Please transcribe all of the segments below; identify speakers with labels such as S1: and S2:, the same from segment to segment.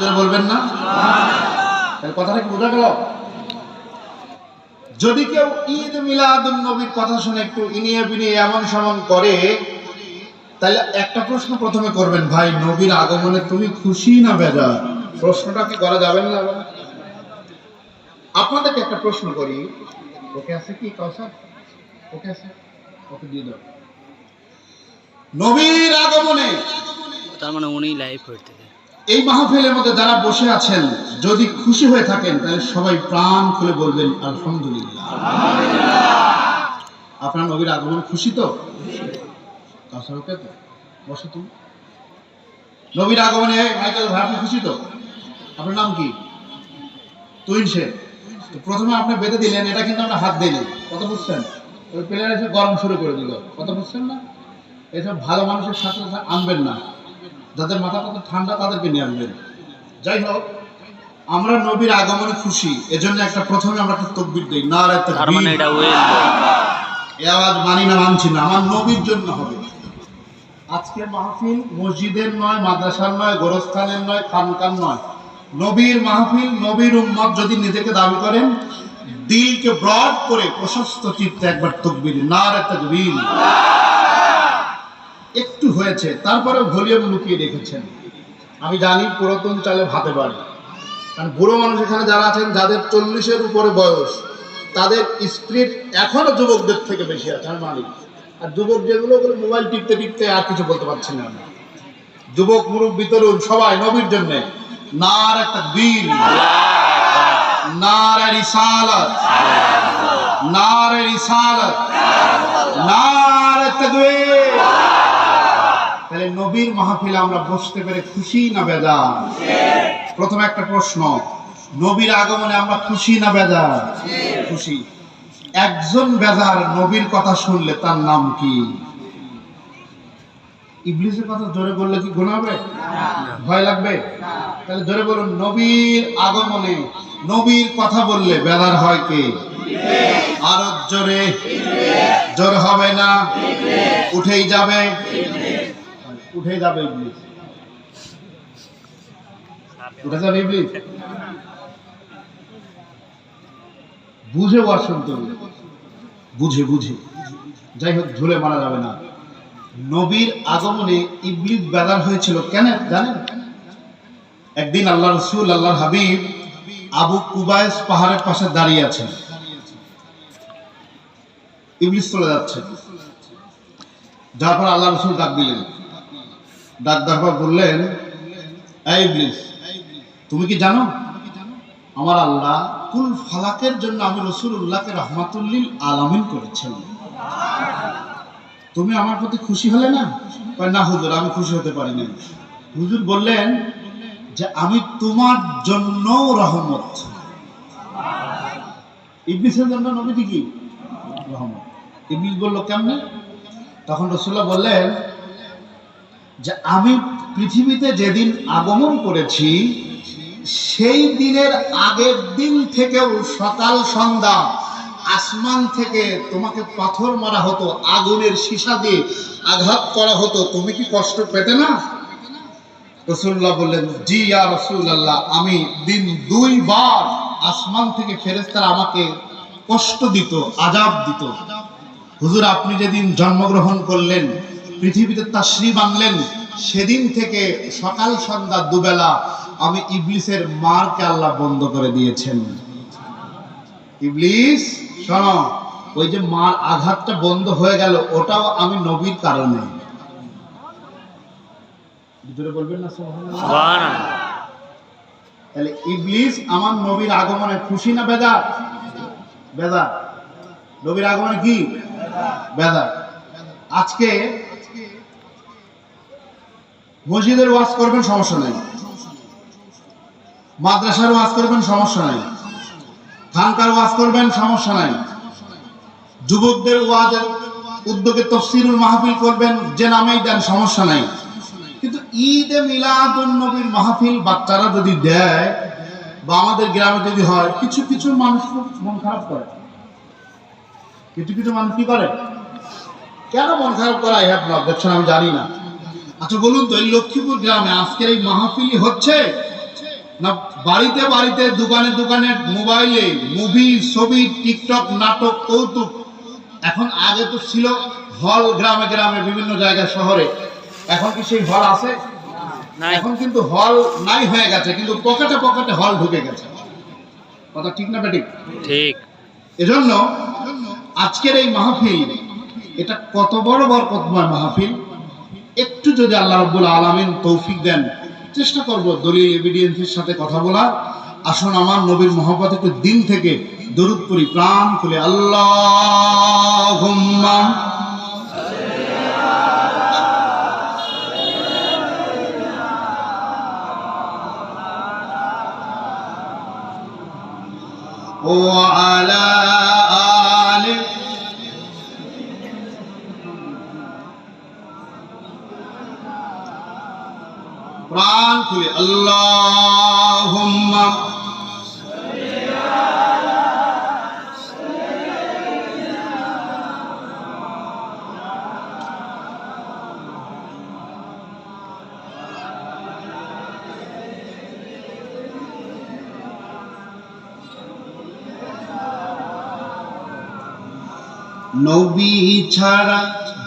S1: বলবেন না? কথাটা কি বোঝা গেল? যদি কেউ ঈদ মিলাদুন নবীর কথা শুনে একটু ইনিয়ে বিনিয়ে এমন সমান করে, তাহলে একটা প্রশ্ন প্রথমে করবেন, ভাই, নবীর আগমনে তুমি খুশি না বেজা প্রশ্নটা কি করা যাবে না? আপনাদেরকে একটা প্রশ্ন করি। ওকে আছে কি? কাউসার ওকে আছে? ওকে দিয়ে দাও। নবীর আগমনে
S2: তার মানে উনি লাইভ করতে
S1: এই মাহফিলের মধ্যে যারা বসে আছেন, যদি খুশি হয়ে থাকেন, তাহলে সবাই প্রাণ খুলে বলবেন, আলহামদুলিল্লাহ। আপনার নবীর আগমন খুশি তো? তুমি। নবীর আগমনে মাইকেল খুশি তো? আপনার নাম কি? তুইন তো প্রথমে আপনি বেঁধে দিলেন, এটা কিন্তু আমরা হাত দিলেন কত বুঝছেন? ওই প্লেয়ার এসে গরম শুরু করে দিল। কত বুঝছেন না? এসব ভালো মানুষের সাথে আনবেন না। যাদের মাথা কত ঠান্ডা তাদেরকে নিয়ে আসবেন। যাই হোক আমরা নবীর আগমনে খুশি এজন্য একটা প্রথমে আমরা একটা তকবির দিই না এ আওয়াজ মানি না মানছি না আমার নবীর জন্য হবে। আজকে মাহফিল মসজিদের নয় মাদ্রাসার নয় গোরস্থানের নয় খানকার নয়। নবীর মাহফিল নবীর উম্মত যদি নিজেকে দাবি করেন দিলকে ব্রড করে প্রশস্ত চিত্তে একবার তকবির না রে তকবির। একটু হয়েছে তারপরে ভলিউম লুকিয়ে রেখেছেন। আমি জানি পুরাতন চালে ভাতে পারি কারণ বুড়ো মানুষ এখানে যারা আছেন, যাদের চল্লিশের উপরে বয়স, তাদের স্পিরিট এখনও যুবকদের থেকে বেশি আছে, আমি মানি আর যুবক যেগুলো মোবাইল টিপতে টিপতে আর কিছু বলতে পারছি না আমি। যুবক, মুরব্বী, তরুণ, সবাই, নবীর জন্য নার একটা বীর নার রিসালাত নার রিসালাত নার তাকবীর তাহলে নবীর মাহফিলে আমরা বসতে পেরে খুশি না বেজার? প্রথম একটা প্রশ্ন, নবীর আগমনে আমরা খুশি না বেজার? খুশি। একজন বেজার নবীর কথা শুনলে তার নাম কি? ইবলিসের কথা জোরে বললে কি গুণ হবে? ভয় লাগবে? তাহলে জোরে বলুন, নবীর আগমনে নবীর কথা বললে বেদার হয় কে? আরও জোরে। জোর হবে না? উঠেই যাবে? উঠে যাবে ইবলিস উঠে যাবে ইবলিস বুঝে ওয়াজ শুনতে বুঝে বুঝে। যাই হোক, ঝুলে মারা যাবে না। নবীর আগমনে ইবলিস বেদার হয়েছিল কেন জানেন? একদিন আল্লাহ রসুল, আল্লাহর হাবিব আবু কুবাইস পাহাড়ের পাশে দাঁড়িয়ে আছেন। ইবলিস চলে যাচ্ছে। যার পর আল্লাহ রসুল ডাক দিলেন। ডাক দেওয়ার বললেন তুমি কি জানো? আমার আল্লাহ কুল ফালাকের জন্য আমি রসুল্লাহকে রহমাতুল্লিল আলামিন করেছেন। তুমি আমার প্রতি খুশি হলে না? না হুজুর, আমি খুশি হতে পারি না হুজুর বললেন যে, আমি তোমার জন্য রহমত। ইবলিসের জন্য নবীজি কি? রহমত। ইবলিস বলল, কেমনে? তখন রসুল্লাহ বললেন যে আমি পৃথিবীতে যেদিন আগমন করেছি, সেই দিনের আগের দিন থেকেও সকাল সন্ধ্যা আসমান থেকে তোমাকে পাথর মারা হতো, আগুনের সীসা দিয়ে আঘাত করা হতো। তুমি কি কষ্ট পেতে না? রসুল্লাহ বললেন, জি ইয়া রসুল্লাহ আমি দিন দুইবার আসমান থেকে ফেরেস্তারা আমাকে কষ্ট দিত, আজাব দিত। হুজুর, আপনি যেদিন জন্মগ্রহণ করলেন পৃথিবীতে তাশ্রী বানলেন। সেদিন থেকে সকাল সন্ধ্যা দুবেলা আমি ইবলিসের মারকে আল্লাহ বন্ধ করে দিয়েছেন। ইবলিস শোনো ওই যে মার আঘাতটা বন্ধ হয়ে গেল ওটাও আমি নবীর কারণে। বলবেন না তাহলে ইবলিস আমার নবীর আগমনে খুশি না বেদা? বেদা। নবীর আগমনে কি? বেদা। আজকে মসজিদের ওয়াজ করবেন সমস্যা নাই। মাদ্রাসার ওয়াজ করবেন সমস্যা নাই। খানকার ওয়াজ করবেন সমস্যা নাই। যুবকদের ওয়াজের উদ্যোগে তফসিরুল মাহফিল করবেন যে নামেই দেন সমস্যা নাই। কিন্তু ঈদে মিলাদুন নবীর মাহফিল বাচ্চারা যদি দেয় বা আমাদের গ্রামে যদি হয়, কিছু কিছু মানুষ মন খারাপ করে। কিছু কিছু মানুষ কি করে? কেন মন খারাপ করে? আই হ্যাভ নট আমি জানি না। আচ্ছা বলুন তো এই লক্ষ্মীপুর গ্রামে আজকের এই মাহফিলই হচ্ছে? না বাড়িতে বাড়িতে দোকানে দোকানে মোবাইলে মুভি ছবি টিকটক নাটক কৌতুক? এখন আগে তো ছিল হল গ্রামে গ্রামে বিভিন্ন জায়গায় শহরে। এখন কি সেই হল আছে? এখন কিন্তু হল নাই হয়ে গেছে কিন্তু পকেটে পকেটে হল ঢুকে গেছে। কথা ঠিক না ঠিক
S2: ঠিক।
S1: এজন্য আজকের এই মাহফিল এটা কত বড় বরকতময় মাহফিল। যদি আল্লাহ রব্বুল আলমিন তৌফিক দেন, চেষ্টা করব দলীয় এভিডিয়েন্সের সাথে কথা বলা। আসুন আমার নবীর মহব্বত একটু দিন থেকে দরুদ করি প্রাণ খুলে আল্লাহ ও খুলে আল্লাহুম্মা। নবী ছাড়া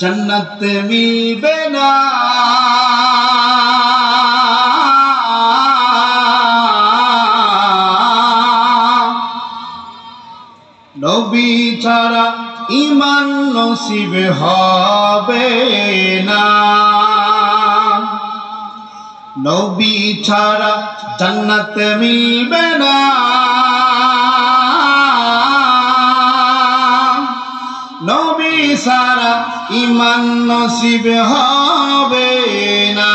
S1: জান্নাত মিলবে না। ছাড়া ইমান নসিব হবে না। নবী ছাড়া জান্নাত মিলবে না। নবী সারা ইমান নসিব হবে না।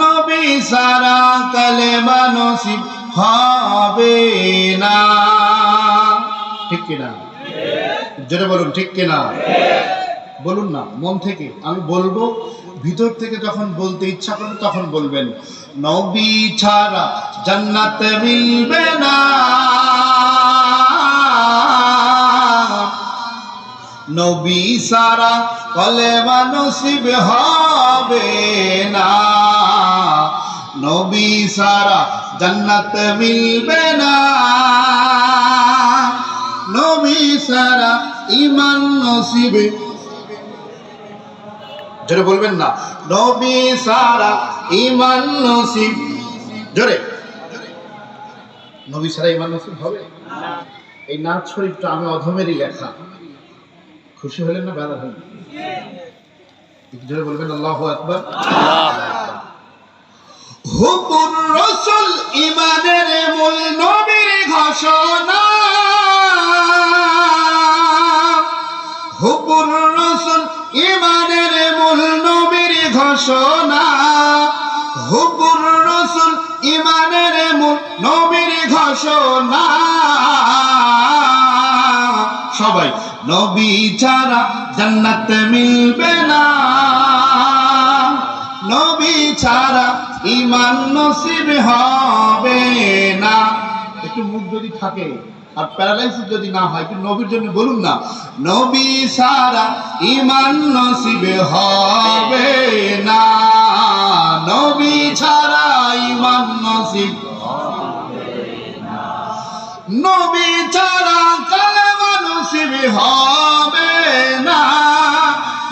S1: নবী সারা কালেমা নসিব হবে না। ঠিক কিনা? জোরে বলুন, ঠিক কিনা? বলুন না, মন থেকে। আমি বলব, ভিতর থেকে যখন বলতে ইচ্ছা করবে তখন বলবেন, নবী ছাড়া জান্নাত মিলবে না। নবী সারা কলেমা নসিব হবে না। নবী সারা জান্নাত মিলবে না। নবী সারা ইমান নসিবে। জোরে বলবেন না। নবী সারা ইমান নসিব। জোরে। নবী সারা ইমান নসিব হবে? এই নাচ শরীফটা আমি অধমেরই লেখা। খুশি হলেন না বেড়া হলেন? জোরে বলবেন আল্লাহ আকবর। হুকুর রসুল ইমানের ঘোষণা সবাই, নবী ছাড়া জান্নাত মিলবে না। নবী ছাড়া ইমান নসিব হবে না। একটু মুখ যদি থাকে, আর প্যারালাইসিস যদি না হয়, একটু নবীর জন্য বলুন না। নবী ছাড়া ইমান নসিব হবে না। নবী ছাড়া ইমান নসিব নবী ছাড়া কালেমা নসিব হবে না।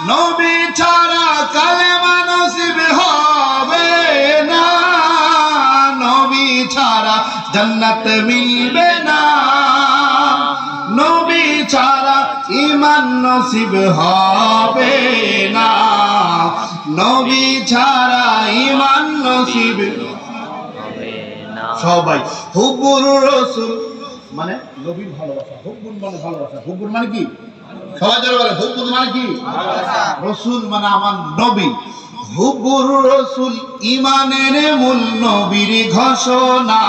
S1: নবী ছাড়া কালেমা নসিব হবে না। নবী ছাড়া জান্নাত মিলবে না। নবী ছাড়া ইমান নসিব হবে না। নবী ছাড়া ইমান নসিব সবাই হুব্বুর রসুল মানে নবীর ভালোবাসা হুব্বুর মানে ভালোবাসা। হুব্বুর মানে কি? সবাই যারা বলে মানে কি? রসুল মানে আমার নবী। হুব্বুর রসুল ইমানের মূল নবীর ঘোষণা।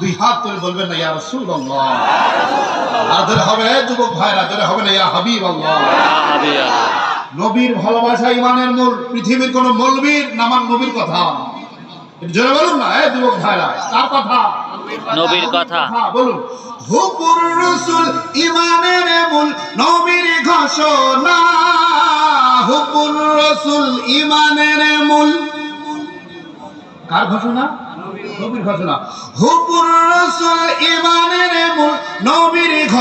S1: দুই হাত তুলে বলবেন না ইয়া রসুল আর ধরে হবে যুবক ভাইরা ধরে হবে না ইয়া হাবিব নবীর ভালোবাসা ইমানের মূল পৃথিবীর কোন মৌলবীর নামান নবীর কথা। জোরে বলুন না এ যুবক ভাইরা তার কথা?
S2: নবীর কথা।
S1: হ্যাঁ হুকুর ঘোষণা। হুকুর রসুল ইমানের মূল নবীর হুকুর